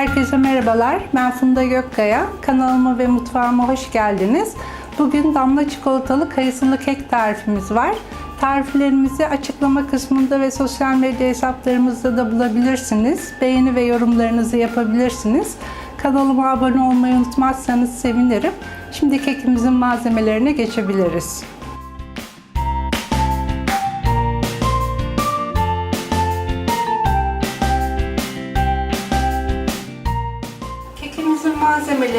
Herkese merhabalar. Ben Funda Gökkaya. Kanalıma ve mutfağıma hoş geldiniz. Bugün damla çikolatalı kayısılı kek tarifimiz var. Tariflerimizi açıklama kısmında ve sosyal medya hesaplarımızda da bulabilirsiniz. Beğeni ve yorumlarınızı yapabilirsiniz. Kanalıma abone olmayı unutmazsanız sevinirim. Şimdi kekimizin malzemelerine geçebiliriz.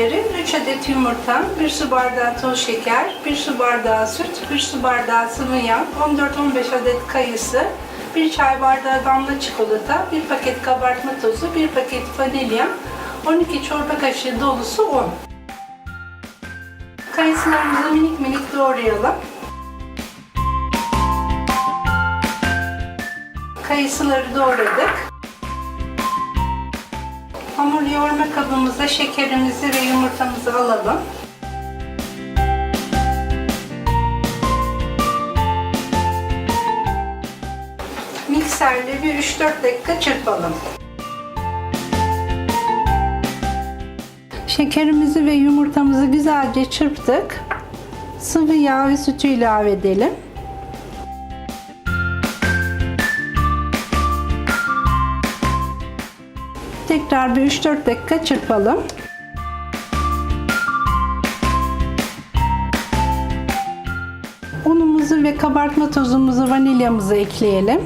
Malzemeleri 3 adet yumurta, 1 su bardağı toz şeker, 1 su bardağı süt, 1 su bardağı sıvı yağ, 14-15 adet kayısı, 1 çay bardağı damla çikolata, 1 paket kabartma tozu, 1 paket vanilya, 12 çorba kaşığı dolusu un. Kayısılarımızı minik minik doğrayalım. Kayısıları doğradık. Hamur yoğurma kabımıza şekerimizi ve yumurtamızı alalım. Mikserle bir 3-4 dakika çırpalım. Şekerimizi ve yumurtamızı güzelce çırptık. Sıvı yağ ve sütü ilave edelim. Tekrar bir 3-4 dakika çırpalım. Unumuzu ve kabartma tozumuzu, vanilyamızı ekleyelim.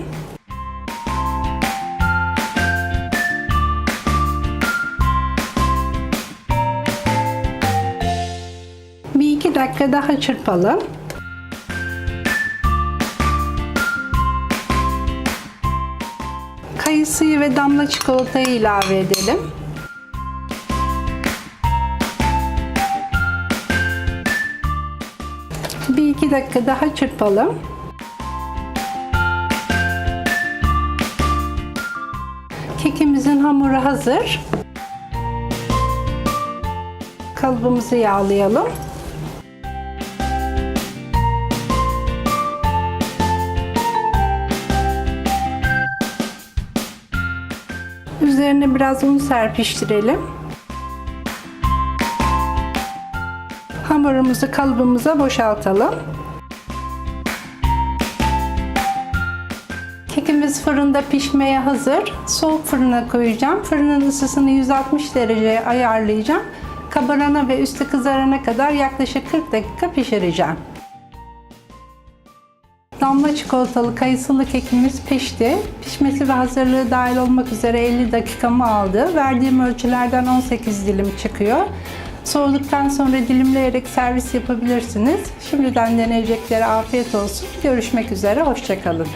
Bir iki dakika daha çırpalım. Kayısıyı ve damla çikolatayı ilave edelim. Bir iki dakika daha çırpalım. Kekimizin hamuru hazır. Kalıbımızı yağlayalım. Üzerine biraz un serpiştirelim. Hamurumuzu kalıbımıza boşaltalım. Kekimiz fırında pişmeye hazır. Soğuk fırına koyacağım. Fırının ısısını 160 dereceye ayarlayacağım. Kabarana ve üstü kızarana kadar yaklaşık 40 dakika pişireceğim. Damla çikolatalı kayısılı kekimiz pişti. Pişmesi ve hazırlığı dahil olmak üzere 50 dakikamı aldı. Verdiğim ölçülerden 18 dilim çıkıyor. Soğuduktan sonra dilimleyerek servis yapabilirsiniz. Şimdiden deneyeceklere afiyet olsun. Görüşmek üzere, hoşçakalın.